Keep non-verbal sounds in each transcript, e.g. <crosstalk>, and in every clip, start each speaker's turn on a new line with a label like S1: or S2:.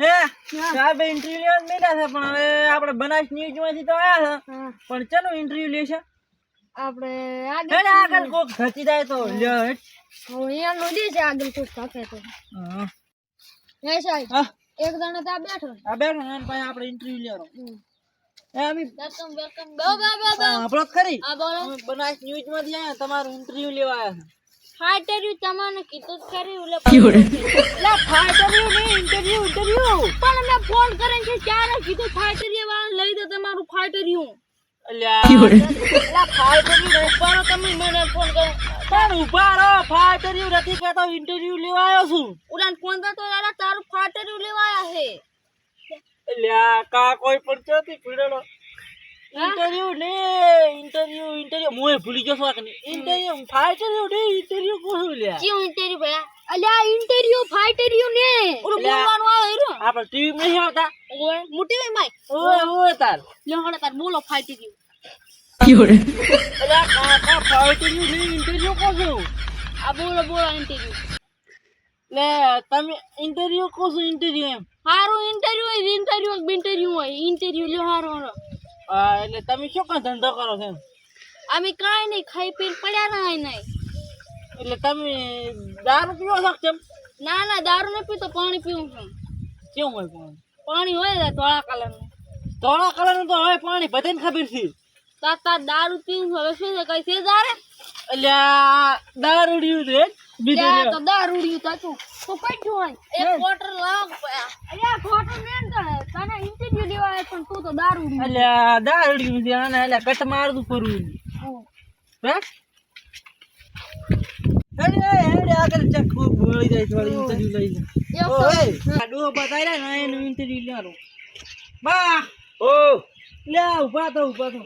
S1: હે? સાહેબ ઇન્ટરવ્યુ લેવા બેઠા છે પણ હવે આપણે બનાસ ન્યૂઝમાંથી તો આયા છે. પણ ચેનું ઇન્ટરવ્યુ લેશે?
S2: આપણે આગળ
S1: આગળ કોક ઘટી જાય તો લ્યો
S2: અહીંયા નદી છે આગળ કોક થશે તો.
S1: હા.
S2: એ સાહેબ એક જણા ત્યાં બેઠો
S1: આ બેઠો ને પાસે આપણે ઇન્ટરવ્યુ લેવાનો. એ અમે
S2: વેલકમ વેલકમ
S1: આપણો ખરી.
S2: આ બોલો.
S1: બનાસ ન્યૂઝમાંથી આયા તમારું ઇન્ટરવ્યુ લેવા આયા
S2: ફાઈટર તમને કીધું જ ખરી ઓલે
S1: એટલે ફાટર્યું ને ઇન્ટરવ્યુ ઇન્ટરવ્યુ.
S2: પણ મેં ફોન કરીને છે ત્યારે કીધું ફાટર્યું વાળા લઈ દો તમારું ફાટર્યું.
S1: અલ્યા અલ્યા ફાઈટરવ્યુ નહીં પણ તમે મને ફોન કરો. પણ ઊભા રહો ફાઈટરવ્યુ નથી કહેતો ઇન્ટરવ્યુ લેવા આવ્યો છું.
S2: ઉડાન ફોન તો યાર તારું ફાઈટર લેવાયા છે
S1: અલ્યા કા કોઈ પણ ચોથી પીડેલો? ઇન્ટરવ્યુ ને ઇન્ટરવ્યુ ઇન્ટરવ્યુ મોય ભૂલી ગયો છું આ ઇન્ટરવ્યુ ફાઈટરવ્યુ ને ઇન્ટરવ્યુ કોણ લે
S2: ક્યું ઇન્ટરવ્યુ ભયા અલ્યા ઇન્ટરવ્યુ ફાઈટરવ્યુ ને. ઓર
S1: અલ્યા.
S2: બોલવાનું આવે હીરો
S1: આપણે ટીવી નહીં આવતા?
S2: ઓય મોટી વે માય?
S1: ઓય ઓય. તાર.
S2: લે હણ તાર બોલો ફાઈટરવ્યુ
S1: અલ્યા કા કા ફાઈટરવ્યુ ને ઇન્ટરવ્યુ કોણ છું?
S2: આ બોલો બોલો ઇન્ટરવ્યુ
S1: લે તમે ઇન્ટરવ્યુ કો ઇન્ટરવ્યુ એમ?
S2: હારું ઇન્ટરવ્યુ હોય ઇન્ટરવ્યુ ઇન્ટરવ્યુ હોય. ઇન્ટરવ્યુ લ્યો હારું હારો.
S1: એટલે તમે શું કાં ધંધો કરો છો
S2: અમે કાંઈ નહીં ખાઈ પી પડ્યા ના નહીં
S1: એટલે તમે દારૂ પીવો છો કેમ?
S2: ના ના દારૂ નહીં પીતો પાણી પીવું છું.
S1: કેવું હોય પણ?
S2: પાણી હોય ને ધોળા કલરનું.
S1: ધોળા કલરનું તો હવે પાણી બધાને ખબર છે.
S2: તાર દારૂ પીવું હવે શું છે કઈ છે દારે
S1: એટલે દારૂ ડ્યું છે બીજું
S2: તો
S1: લ્યો.
S2: તો દારૂડિયું તાતું તો કઈ હોય. એક ક્વાર્ટર લાવ અલ્યા ક્વાર્ટર ને તને ઇન્ટરવ્યુ લેવા આવ્યો પણ તું તો દારૂડિયું
S1: આ દારૂડિયું છે. આને એટલે કટ મારતું ફરવું હે? હેડે હેડે આગળ ચક ખૂબ જાય થોડી ઇન્ટરવ્યુ લઈ લે
S2: એક
S1: ઓય
S2: તો-
S1: આ ને એનું ઇન્ટરવ્યુ લેવાનું. બા!
S3: ઓ.
S1: લે ઊભા તો ઊભા તો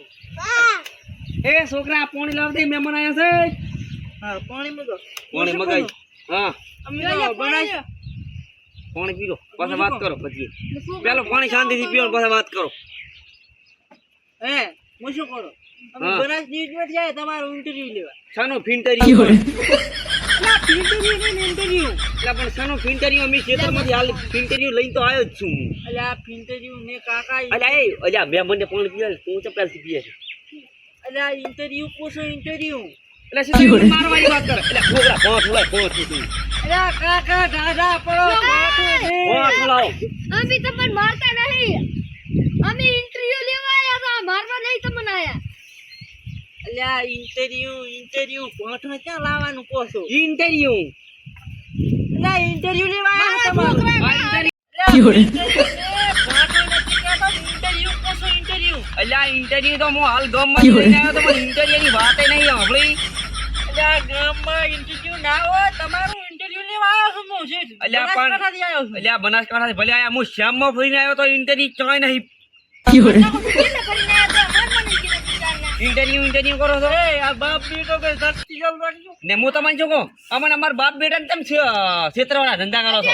S3: એ છોકરા પોણી લાવ દે મહેમાન આયા છે.
S1: હા પાણી મૂકો
S3: પાણી મગાઈ હા.
S1: અમે તો બનાવી
S3: પાણી પી પાછા વાત કરો પછી. પેલો પાણી શાંતિથી પીઓ ને પાછા વાત કરો.
S1: હે હું શું કરું? બનાસ ન્યૂઝ જાય તમારું ઇન્ટરવ્યુ લેવા.
S3: શાનો ફિન્ટરિયો
S1: ઇન્ટરવ્યુ
S3: એટલે પણ શાનો ફિન્ટરિયો અમે ખેતરમાંથી હાલ લઈને તો આવ્યો જ છું હું.
S1: એટલે આ ને કાકા
S3: અલ્યા એ અલ્યા બે મને પાણી પીવે તું ચપલાથી પીએ છે.
S1: એટલે આ ઇન્ટરવ્યુ પૂછો ઇન્ટરવ્યુ
S3: એટલે સીધું મારવાની વાત કરે એટલે છોકરા પાંચ હોય પાંચ તું
S1: કાકા દાદા પડો
S3: પાંચ લાવો
S2: અમે તમને મારતા નહીં અમે ઇન્ટરવ્યુ લેવા આવ્યા હતા મારવા નહીં તમને આયા
S1: એટલે ઇન્ટરવ્યુ ઇન્ટરવ્યુ ક્યાં લાવવાનું કહો છો
S3: ઇન્ટરિયો
S1: એટલે ઇન્ટરવ્યુ લેવા આવ્યા તમારું ઇન્ટરવ્યુ ઇન્ટરવ્યુ
S3: ઇન્ટરવ્યુ તો હું હાલ ગામમાં લઈને આવ્યો તો ઇન્ટરવ્યુ ની વાત નહીં સાંભળી
S1: આ ગામમાં ઇન્ટરવ્યુ ના હોય તમારું ઇન્ટરવ્યુ લેવા આવ્યો છું હું છે?
S3: અલ્યા પણ-
S1: આવ્યો છું.
S3: અલ્યા બનાસકાંઠાથી ભલે આયા હું શ્યામમાં ફરીને આવ્યો તો ઇન્ટરવ્યુ ચોય નહીં. ઇન્ટરવ્યુ ઇન્ટરવ્યુ કરો છો.
S1: એ આ બાપ બેટો કે ધરતી જલ રાખજો
S3: ને હું તમને શું કહું? અમને અમારા બાપ બેટા ને તમે ક્ષેત્રવાળા ધંધા કરો છો?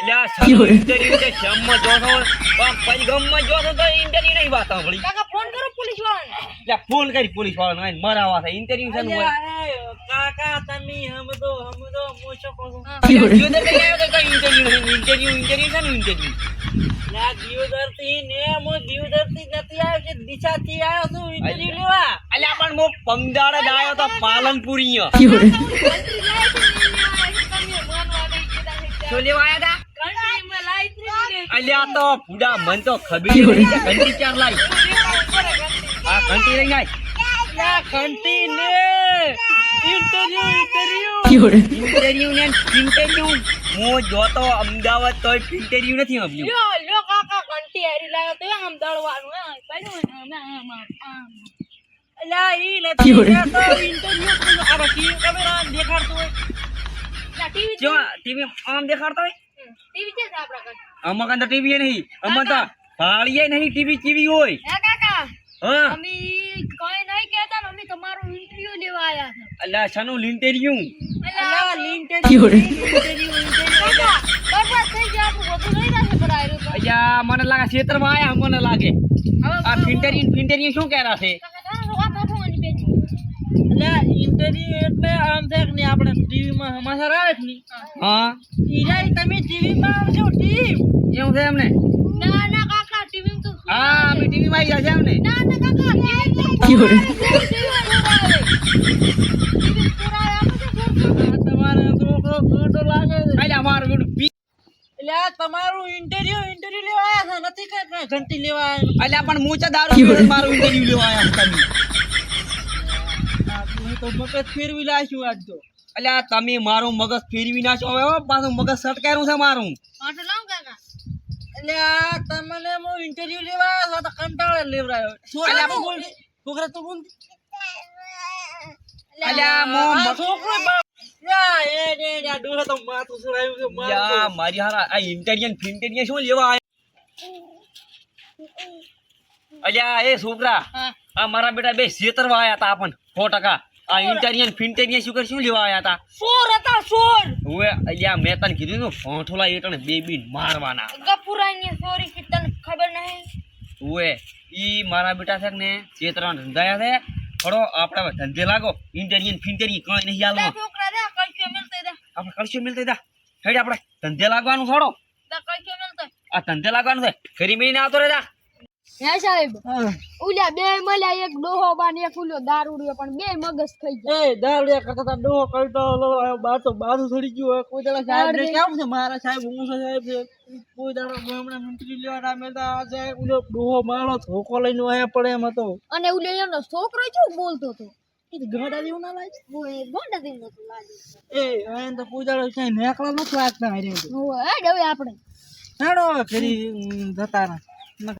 S3: અલ્યા સારું ઇન્ટરવ્યુ છે શ્યામમાં જો છો પણ પછી જો છો તો ઇન્ટરવ્યુ નહીં વાત સાંભળી.
S2: કાકા ફોન કરો પોલીસ
S3: એટલે ફોન કરી પોલીસ વાળાને આઈને મરાવા થાય. ઇન્ટરવ્યુ છે ને
S1: કાકા તમે હમદો હમદો મોછો કોસો
S3: જીવદર કઈ આવ્યો તો ઇન્ટરવ્યુ ઇન્ટરવ્યુ ઇન્ટરવ્યુ છે ને ઇન્ટરવ્યુ
S1: ના દિયોદરથી ને હું દિયોદરથી નથી આવ્યો છે દિશાથી આવ્યો છું ઇન્ટરવ્યુ લેવા.
S3: અલ્યા પણ હું પમદાડે આવ્યો તો પાલનપુરી <laughs> શું લેવા આવ્યા હતા અલ્યા તો પૂડા મન તો ખબર ચાર લાઈ ઘંટી લઈને આય.
S1: ના ઘંટી ને ઇન્ટરવ્યુ ઇન્ટરવ્યુ
S3: ઇન્ટરવ્યુ ને ઇન્ટરવ્યુ હું જોતો અમદાવાદ તોય ઇન્ટરવ્યુ નથી આવ્યું
S2: લ્યો લ્યો કાકા ઘંટી હારી લાવ્યો તો આમ દળવાનું હે પડ્યું આમ, આમ, આમ.
S1: અલ્યા ઈ નથી ઇન્ટરવ્યુ આ ટીવી કેમેરા દેખાડતું હોય.
S2: ટીવી
S3: જો ટીવી આમ દેખાડતો હોય?
S2: ટીવી છે ને આપણા ઘરે?
S3: ટીવી નહીં. આમાં તો ભાળીએ નહીં ટીવી કેવી હોય?
S2: અમે કોઈ નહીં કહેતા અમે તમારું ઇન્ટરવ્યુ લેવા આયા છે
S3: અલ્યા શાનું ઇન્ટરવ્યુ
S2: થઈ ગયા આપણું બધું
S3: અલ્યા મને લાગે ક્ષેત્રમાં આયા મને લાગે. આ ફિન્ટરી ફિન્ટરી શું કહેરા છે?
S2: છો,
S1: ઇન્ટરવ્યુ એટલે આમ થાય કે આપણે ટીવીમાં સમાચાર આવે છે નહીં.
S3: હા.
S1: ઈરાય તમે ટીવીમાં આવજો ટીવી
S3: એવું છે એમને?
S2: ના ના
S3: હા અમે ટીવી માં આવી ગયા છે
S2: ના ના કાકા ટીવી
S1: તમારે છોકરો ખોટો લાગે છે
S3: અલ્યા અમારું બેટું પી
S1: એટલે આ તમારું ઇન્ટરવ્યુ ઇન્ટરવ્યુ લેવા આવ્યા છે? નથી કઈ ઘંટી લેવા આવ્યા
S3: અલ્યા પણ હું ચા દારૂ મારું ઇન્ટરવ્યુ લેવા આવ્યા તમે.
S1: તો મગજ ફેરવી લાશું આજ તો.
S3: અલ્યા તમે મારું મગજ ફેરવી નાખો હવે હો, પાછું મગજ સટકાયું છે મારું.
S2: આટલું
S1: એટલે તમને હું ઇન્ટરવ્યુ લેવા આવ્યો તો કંટાળે લેવડાયો. છોકરા તો. યા
S3: મારી હારા આ ઇન્ટેલિયન ફિન્ટેલિયન શું લેવા અલ્યા એ છોકરા આ મારા બેટા બે છેતરવા આયા હતા આપણ સો ટકા. આ ઇન્ટેલિયન ફિન્ટેરિયન શું કર શું લેવા આવ્યા હતા?
S2: સોર હતા સોર
S3: હવે અલ્યા મેં તને કીધું ને ફોંઠોલા એટણે બે બીન મારવાના.
S2: ગપુરાની સોરી કે તને ખબર નહીં?
S3: ઓએ ઈ મારા બેટા છે ને છેતરવા ધંધાયા છે થોડો આપણે ધંધે લાગો ઇન્ટેરિયન ફિન્ટેરી કઈ નહીં આલો
S2: છોકરા દે કઈકે મિલતે દે
S3: આપણે કરશું મિલતે દે હેડ આપણે ધંધે લાગવાનું થોડો
S2: દે કઈકે મિલતે
S3: આ ધંધે લાગવાનું છે ઘરી મહિને આવતો રે જા
S2: હે સાહેબ. ઉલ્યા બે મળ્યા એક ડોહો બાન એક ઉલ્યો દારૂડિયો પણ બે મગજ થઈ ગયા.
S1: એ દાવડિયા કરતા તા ડોહો કરતો ઓલો આ બાર તો બાજુ થડી ગયો કોઈ દાડા સાહેબ ને કેમ છે? મારા સાહેબ હું છે સાહેબ છે કોઈ દાડા હમણાં મંત્રી લેવા ના મેલતા આ સાહેબ ઉલ્યો ડોહો મારો ધોકો લઈને આયા પડે એમ હતો.
S2: અને ઉલ્યો એનો છોકરો શું બોલતો હતો?
S1: એ તો ગાડા ના લાગે?
S2: હું એ ગોંડા દિન નતું લાગે
S1: એ એને તો કોઈ દાડા નેકળા નથી લાગતા તો
S2: હું આપણે.
S1: હેડો ફરી જતા